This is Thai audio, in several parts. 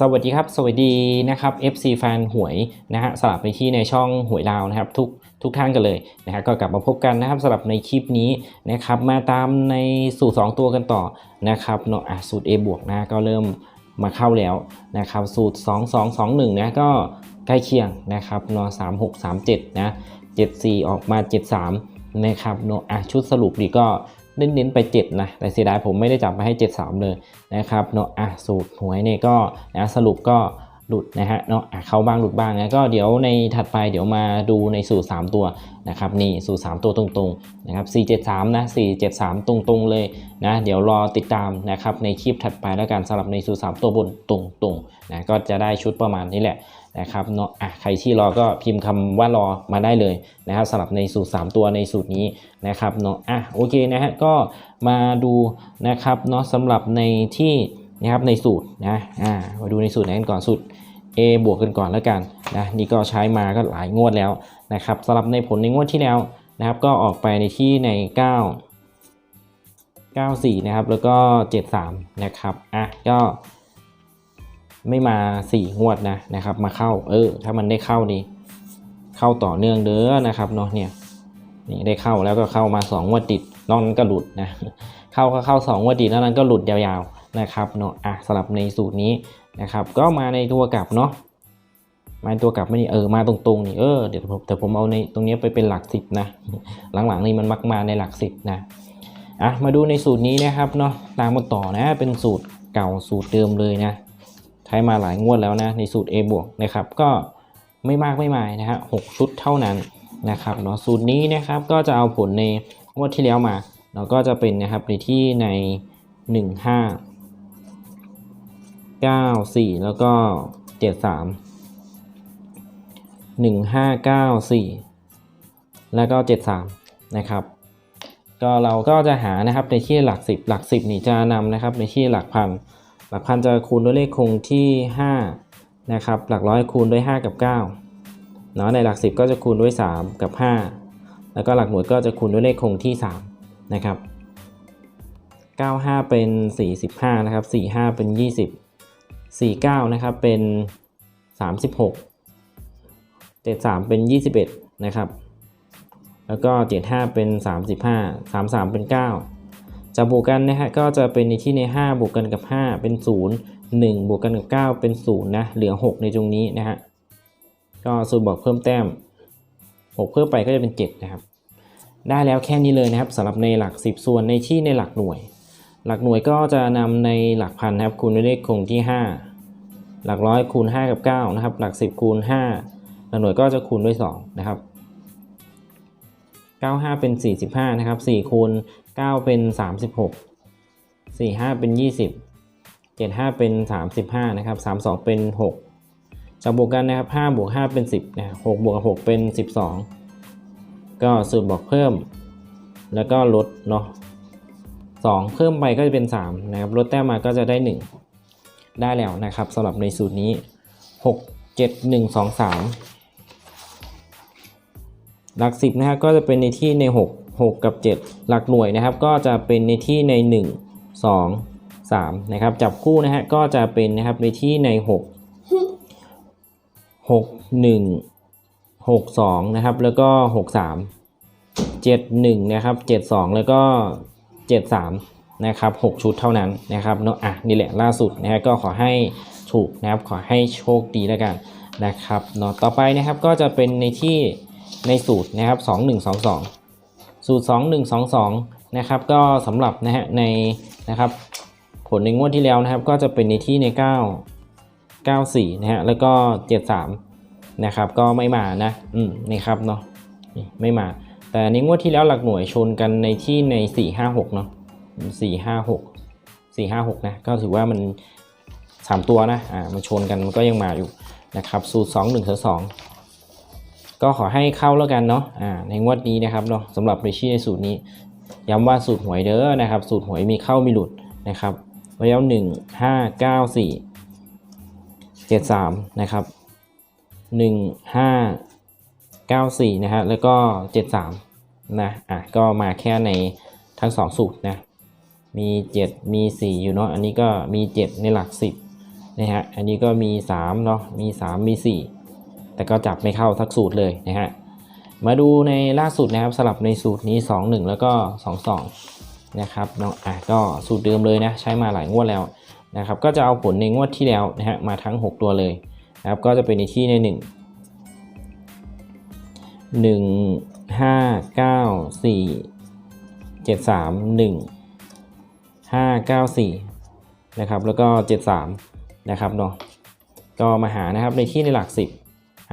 สวัสดีครับ สวัสดีนะครับ FC แฟนหวยนะฮะสลับไปที่ในช่องหวยดาวนะครับทุกทุกท่านกันเลยนะฮะก็กลับมาพบกันนะครับสำหรับในคลิปนี้นะครับมาตามในสูตร 2 ตัวกันต่อนะครับเนาะอะสูตร A บวกนะก็เริ่มมาเข้าแล้วนะครับสูตร 2 2 2 1นะก็ใกล้เคียงนะครับเนาะ3 6 3 7นะ74 ออกมา 73นะครับเนาะอะชุดสรุปดีก็ เน้นๆไป 7 นะ แต่เสียดายผมไม่ได้จับมาให้ 73 เลยนะครับเนาะอะสูตรหวยเนี่ยก็นะสรุปก็หลุดนะฮะเนาะอะเข้าบ้างหลุดบ้างนะก็เดี๋ยวในถัดไปเดี๋ยวมาดูในสูตร 3 ตัวนะครับนี่สูตร 3 ตัวตรงๆนะครับ 473 นะ 473 ตรงๆเลยนะเดี๋ยวรอติดตามนะครับในคลิปถัดไปแล้วกันสำหรับในสูตร 3 ตัวบนตรงๆนะก็จะได้ชุดประมาณนี้แหละ นะครับเนาะอะใครที่รอก็พิมพ์คำว่ารอมาได้เลยนะครับสำหรับในสูตร 3 ตัวในสูตรนี้นะครับเนาะอะโอเคนะฮะก็มาดูนะครับเนาะสำหรับในที่นะครับในสูตรนะอ่ามาดูในสูตรไหนกันก่อนสูตร A บวกกันก่อนแล้วกันนะนี่ก็ใช้มาก็หลายงวดแล้วนะครับสำหรับในผลในงวดที่แล้วนะครับก็ออกไปในที่ใน 9 94 นะครับ แล้วก็ 73 นะครับอะก็ ไม่มา4งวดนะนะครับ มาเข้าเออ ถ้ามันได้เข้านี่เข้าต่อเนื่องเด้อนะครับเนาะเนี่ยนี่ได้เข้าแล้วก็เข้ามา2งวดติดนอกนั้นก็หลุดนะเข้าก็เข้า2งวดติดนอกนั้นก็หลุดยาวๆนะครับเนาะอะสำหรับในสูตรนี้นะครับ ก็มาในตัวกลับเนาะมาตัวกลับไม่นี่เออมาตรงๆนี่เออเดี๋ยวผมแต่ผมเอาในตรงนี้ไปเป็นหลักสิบนะหลังๆนี่มันมักมาในหลักสิบนะอะมาดูในสูตรนี้นะครับเนาะตามมาต่อนะเป็นสูตรเก่าสูตรเดิมเลยนะ ใช้มาหลายงวดแล้วนะในสูตร A บวกนะครับก็ไม่มากไม่มายนะฮะหชุดเท่านั้นนะครับเนาะสูตรนี้นะครับก็จะเอาผลในงวดที่แล้วมาเราก็จะเป็นนะครับในที่ใน 15 94 แล้วก็ 73 1594 แล้วก็ 73 นะครับ ก็เราก็จะหานะครับในที่หลัก 10 หลัก 10 นี่จะนำนะครับในที่หลักพัน หลักพันจะคูณด้วยเลขคงที่ 5 นะครับ หลักร้อยคูณด้วย 5 กับ9เนาะในหลัก 10 ก็จะคูณด้วย 3 กับ 5 แล้วก็หลักหน่วยก็จะคูณด้วยเลขคงที่ 3 นะครับ 95 เป็น 45 นะครับ 45 เป็น 20 49 นะครับ เป็น 36 73 เป็น 21 นะครับ แล้วก็ 75 เป็น 35 33 เป็น 9 จะบวกกันนะฮะก็จะเป็นในที่ใน 5 บวกกันกับ 5 เป็น 0 1 บวกกันกับ 9 เป็น 0 นะ เหลือ 6 ในตรงนี้นะฮะ ก็สูตรบอกเพิ่มแต้ม 6 เพิ่มไปก็จะเป็น 7 นะครับ ได้แล้วแค่นี้เลยนะครับสำหรับในหลัก 10 ส่วนในที่ในหลักหน่วย หลักหน่วยก็จะนำในหลักพันนะครับคูณด้วยเลขคงที่ 5 หลักร้อยคูณ 5 กับ 9 นะครับ หลัก 10 คูณ 5 หลักหน่วยก็จะคูณด้วย 2 นะครับ 95 เป็น 45 นะครับ 4 คูณ 9 เป็น 36 45 เป็น 20 75 เป็น 35 นะครับ 32 เป็น 6จะบวกกันนะครับ5บวก5เป็น 10นะ6บวกกับ6เป็น 12 ก็สูตรบอกเพิ่ม แล้วก็ลดเนาะ2เพิ่มไปก็จะเป็น 3 นะครับ ลดแต้มมาก็จะได้ 1 ได้แล้วนะครับสำหรับในสูตรนี้ 6 7 1 2 3 หลัก 10 นะครับก็จะเป็นในที่ใน 6 6 กับ 7 หลักหน่วยนะครับ ก็จะเป็นในที่ใน 1 2 3นะครับ จับคู่นะฮะก็จะเป็นนะครับในที่ใน 6 6 1 6 2นะครับ แล้วก็ 6 3 7 1นะครับ7 2 แล้วก็ 7 3นะครับ6ชุดเท่านั้นนะครับเนาะอะนี่แหละล่าสุดนะฮะก็ขอให้ถูกนะครับขอให้โชคดีแล้วกันนะครับเนาะต่อไปนะครับก็จะเป็นในที่ในสูตรนะครับ 2 1 2 2 สูตร 2 1 2 2 นะครับ ก็สำหรับนะฮะในนะครับผลในงวดที่แล้วนะครับ ก็จะเป็นในที่ใน 9 94 นะฮะ แล้วก็ 73 นะครับ ก็ไม่มานะ อืมนี่ครับเนาะไม่มา แต่ในงวดที่แล้วหลักหน่วยชนกันในที่ใน 4 5 6 เนาะ4 5 6 4 5 6 นะ ก็ถือว่ามัน 3 ตัวนะ อ่า มันชนกันมันก็ยังมาอยู่นะครับ สูตร 2 1 2 ก็ขอให้เข้าแล้วกันเนาะอ่าในงวดนี้นะครับเนาะสำหรับในชี่ในสูตรนี้ ย้ำว่าสูตรหวยเด้อนะครับ สูตรหวยมีเข้ามีหลุดนะครับไว้แล้วหนึ่งห้าเก้าสี่เจ็ดสามนะครับหนึ่งห้าเก้าสี่นะฮะแล้วก็เจ็ดสามนะอะก็มาแค่ในทั้งสองสูตรนะมีเจ็ดมีสี่อยู่เนาะอันนี้ก็มีเจ็ดในหลักสิบนะฮะอันนี้ก็มี3เนาะมี3มี4 แต่ก็จับไม่เข้าทักสูตรเลยนะฮะมาดูในล่าสุดนะครับสลับในสูตรนี้ 2 1 แล้วก็ 2 2นะครับเนาะอะก็สูตรเดิมเลยนะใช้มาหลายงวดแล้วนะครับก็จะเอาผลในงวดที่แล้วนะฮะมาทั้ง 6 ตัวเลยนะครับก็จะเป็นในที่ใน 1 1 5 9 4 7 3 1 5 9 4นะครับแล้วก็ 73นะครับเนาะก็มาหานะครับในที่ในหลัก 10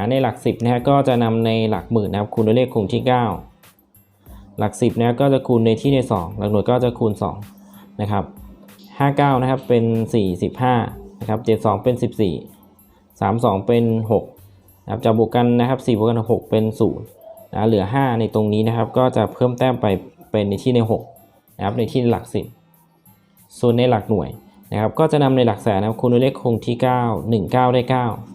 ในหลัก 10นะฮะก็จะนำในหลักหมื่นนะครับคูณด้วยเลขคงที่ 9 หลัก 10นะก็จะคูณในที่ใน 2 หลักหน่วยก็จะคูณ2นะครับ59นะครับเป็น 45นะครับ72 เป็น 14 32 เป็น6นะครับจะบวกกันนะครับ4บวกกัน 6 เป็น0นะเหลือ 5 ในตรงนี้นะครับ ก็จะเพิ่มแต้มไปเป็นในที่ใน6นะครับในที่หลัก 10 ส่วนในหลักหน่วยนะครับก็จะนำในหลักแสนนะครับคูณด้วยเลขคงที่ 9 1 9 ได้ 9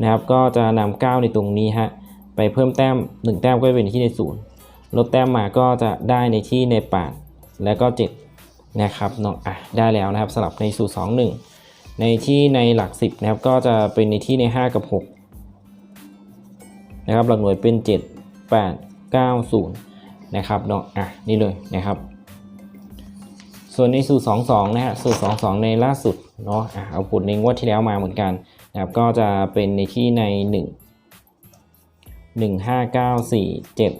นะครับ ก็จะนำ9ในตรงนี้ฮะไปเพิ่มแต้ม 1 แต้มก็เป็นในที่ใน 0 ลดแต้มมาก็จะได้ในที่ใน 8 แล้วก็ 7 นะครับเนาะอะได้แล้วนะครับสลับในสูตร2 1 ในที่ในหลัก 10 นะครับ ก็จะเป็นในที่ใน 5 กับ 6 นะครับ หลักหน่วยเป็น 7 8 9 0 นะครับเนาะอะนี่เลยนะครับ ส่วนในสูตร 22 นะฮะสูตร 22 ในล่าสุดเนาะอะเอาผลในงวดที่แล้วมาเหมือนกัน นะครับก็จะเป็นในที่ใน 1 1 5 9 4 7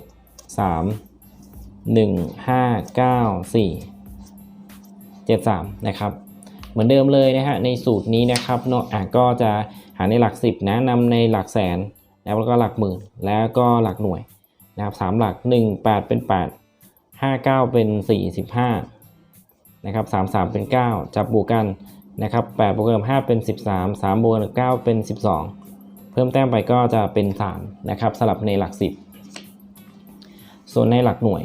3 1 5 9 4 7 3นะครับเหมือนเดิมเลยนะฮะในสูตรนี้นะครับเนาะอะก็จะหาในหลัก 10นะนำในหลักแสนแล้วก็หลักหมื่นแล้วก็หลักหน่วยนะครับสามหลัก 1 8 เป็น 8 5 9 เป็น 45นะครับ3 3 เป็น 9 จับบวกกัน นะครับ8บวกกับ5เป็น 13 3บวกกับ9เป็น 12 เพิ่มแต้มไปก็จะเป็น3นะครับสลับในหลัก 10 ส่วนในหลักหน่วย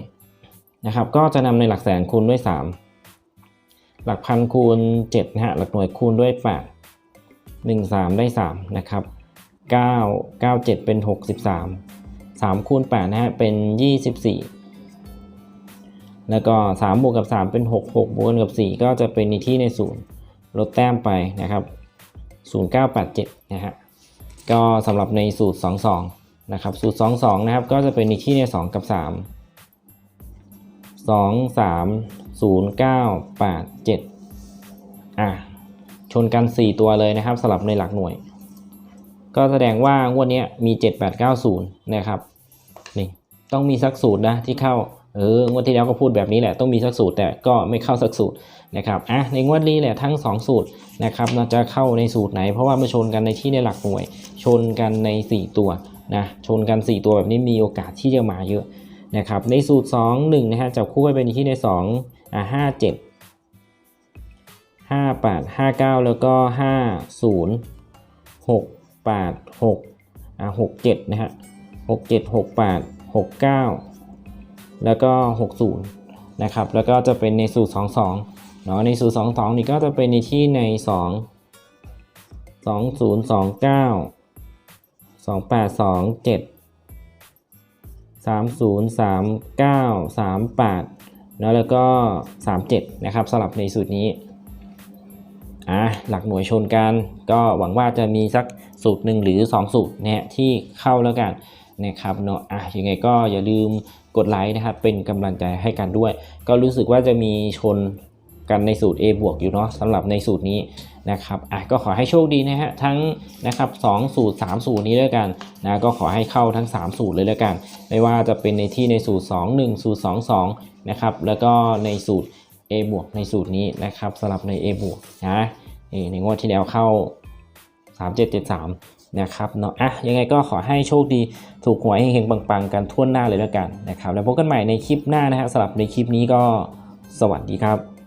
นะครับก็จะนำในหลักแสนคูณด้วย 3 หลักพันคูณ7นะฮะหลักหน่วยคูณด้วย 8 1 3 ได้3นะครับ9 9 7 เป็น 63 3คูณ8นะฮะเป็น 24 แล้วก็ 3 บวกกับ 3 เป็น 6 6 บวกกับ 4 ก็จะเป็นในที่ใน 0 ลดแต้มไปนะครับ 0987 นะฮะ ก็สำหรับในสูตร 22 นะครับ สูตร 22 นะครับ ก็จะเป็นในที่ใน 2 กับ 3 2 3 0 9 8 7 อะ ชนกัน 4 ตัวเลยนะครับสลับในหลักหน่วย ก็แสดงว่างวดนี้มี 7890 นะครับ นี่ ต้องมีสักสูตรนะที่เข้า เอองวดที่แล้วก็พูดแบบนี้แหละต้องมีสักสูตรแต่ก็ไม่เข้าสักสูตรนะครับอะในงวดนี้แหละทั้ง 2 สูตรนะครับเราจะเข้าในสูตรไหน เพราะว่ามาชนกันในที่ในหลักหน่วย ชนกันใน 4 ตัวนะชนกัน 4 ตัวแบบนี้มีโอกาสที่จะมาเยอะนะครับในสูตร 2 1นะฮะจับคู่ไปเป็นที่ใน2อะ5 7 5 8 5 9แล้วก็5 0 6 8 6อะ6 7นะฮะ6 7 6 8 6 9แแล้วก็ 60 นะครับ แล้วก็จะเป็นในสูตร 22 เนาะ ในสูตร 22 นี่ก็จะเป็นในที่ใน 2 2029 2827 3039 38แล้วแล้วก็ 37 นะครับสลับในสูตรนี้อะหลักหน่วยชนกันก็หวังว่าจะมีสักสูตรหนึ่งหรือ 2 สูตรเนี่ยที่เข้าแล้วกัน นะครับเนาะอะยังไงก็อย่าลืมกดไลค์นะครับเป็นกำลังใจให้กันด้วย ก็รู้สึกว่าจะมีชนกันในสูตร A บวกอยู่เนาะสำหรับในสูตรนี้นะครับอะก็ขอให้โชคดีนะฮะทั้งนะครับ2สูตร 3 สูตรนี้ด้วยกันนะก็ขอให้เข้าทั้ง 3 สูตรเลยแล้วกัน ไม่ว่าจะเป็นในที่ในสูตร 2 1 สูตร 2 2นะครับแล้วก็ในสูตร A บวกในสูตรนี้นะครับสำหรับใน A บวกนะในงวดที่แล้วเข้า 3773 นะครับเนาะอะยังไงก็ขอให้โชคดีถูกหวยเฮงๆปังๆ กันทั่วหน้าเลยแล้วกันนะครับ แล้วพบกันใหม่ในคลิปหน้านะครับสำหรับในคลิปนี้ก็สวัสดีครับ